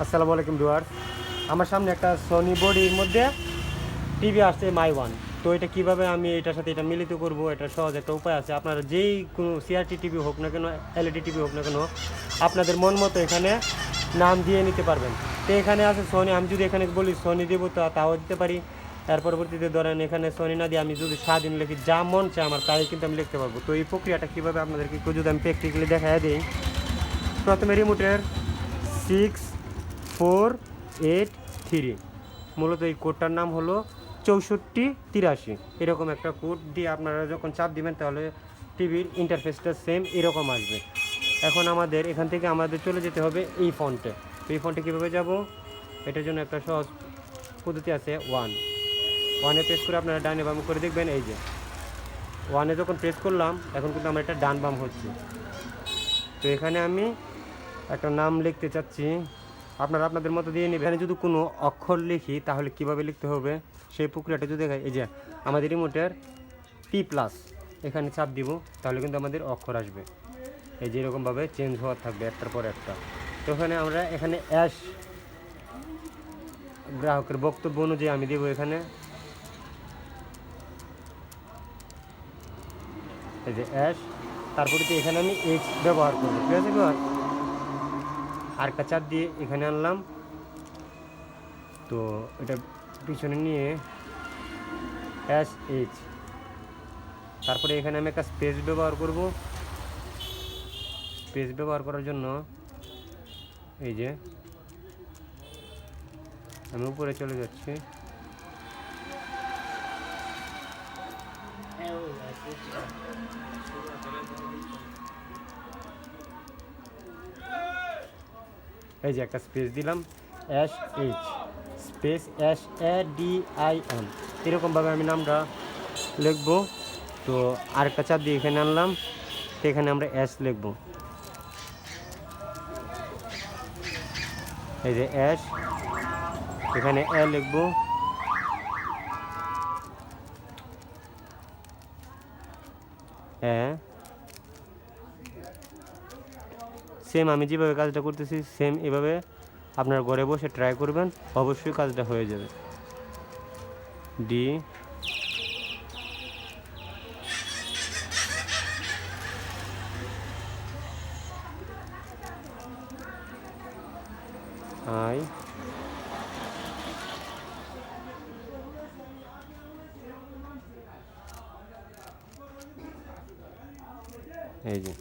আসসালামু আলাইকুম ডুয়ার আমার সামনে একটা সনি বডির মধ্যে টিভি আসছে মাই ওয়ান তো এটা কীভাবে আমি এটার সাথে এটা মিলিত করব এটা সহজ একটা উপায় আছে। আপনারা যেই কোনো সিআরটি টিভি হোক না কেন এলইডি টিভি হোক না কেন, আপনাদের মন মতো এখানে নাম দিয়ে নিতে পারবেন। তো এখানে আছে সোনি আমি যদি এখানে বলি সোনি দেবো তা তাও দিতে পারি। এর পরবর্তীতে ধরেন এখানে সোনি না দিয়ে আমি যদি স্বাধীন লিখি, যা মন চায় আমার, তাই কিন্তু আমি লিখতে পারব। তো এই প্রক্রিয়াটা কীভাবে আপনাদেরকে যদি আমি প্র্যাকটিক্যালি দেখা দিই, প্রথমে রিমোটের সিক্স ফোর এইট থ্রি। মূলত এই কোডটার নাম হলো চৌষট্টি তিরাশি। এরকম একটা কোড দিয়ে আপনারা যখন চাপ দিবেন, তাহলে টিভির ইন্টারফেসটা সেম এরকম আসবে। এখন আমাদের, এখান থেকে আমাদের চলে যেতে হবে এই ফন্টে এই ফন্টে কীভাবে যাব? এটার জন্য একটা সহজ পদ্ধতি আছে ওয়ান ওয়ানে প্রেস করে আপনারা ডানে বাম করে দেখবেন, এই যে। ওয়ানে যখন প্রেস করলাম, এখন কিন্তু আমার এটা ডান বাম হচ্ছে। তো এখানে আমি একটা নাম লিখতে চাচ্ছি। আপনারা আপনাদের মতো দিয়ে নেবেন। যদি কোনো অক্ষর লিখি, তাহলে কীভাবে লিখতে হবে? সেই প্রক্রিয়াটা যদি এই যে আমাদের রিমোটের পি প্লাস এখানে চাপ দিব, তাহলে কিন্তু আমাদের অক্ষর আসবে। এই যে এরকমভাবে চেঞ্জ হওয়ার থাকবে একটার পর একটা। তো এখানে আমরা এখানে অ্যাশ গ্রাহকের বক্তব্য অনুযায়ী আমি দেবো এখানে। এই যে অ্যাশ তারপরে তো এখানে আমি এইচ ব্যবহার করব। ঠিক আছে আর চাপ দিয়ে এখানে আনলাম। তো এটা পিছনে নিয়ে এস এইচ তারপরে এখানে আমি একটা স্পেস ব্যবহার করব। স্পেস ব্যবহার করার জন্য এই যে আমি উপরে চলে যাচ্ছি। এই যে একটা স্পেস দিলাম S H space S A D I M এরকমভাবে আমি নামটা লিখব। তো আরেকটা চাপ দিয়ে এখানে আনলাম এখানে আমরা এস লিখব। এই যে এস এখানে এ লিখব। হ্যাঁ সেম আমি যেভাবে কাজটা করতেছি সেম এভাবে আপনার ঘরে বসে ট্রাই করবেন, অবশ্যই কাজটা হয়ে যাবে। ডি আই এই যে,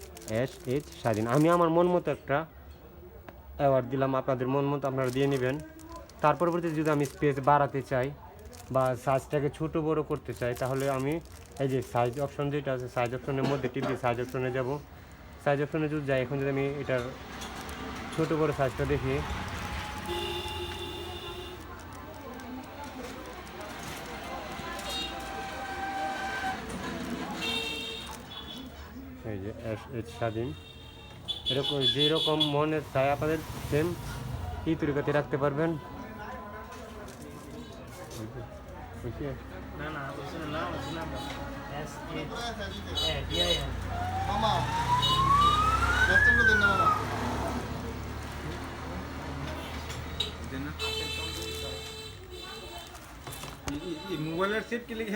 এস, এইচ, স্বাধীন। আমি আমার মন মতো একটা অ্যাওয়ার্ড দিলাম, আপনাদের মন মতো আপনারা দিয়ে নেবেন। তার পরবর্তীতে যদি আমি স্পেস বাড়াতে চাই বা সাইজটাকে ছোট বড় করতে চাই, তাহলে আমি এই যে সাইজ অপশন যেটা আছে সাইজ অপশনের মধ্যে টিপি সাইজ অপশনে যাব। সাইজ অপশনে যদি যাই, এখন যদি আমি এটার ছোট বড় সাইজটা দেখি এই যে এস এইচ স্বাধীন। এরকম যেরকম মনের চাই আপনাদের সেম এই তরিকাতে রাখতে পারবেন। মোবাইলের সেট কি লিখে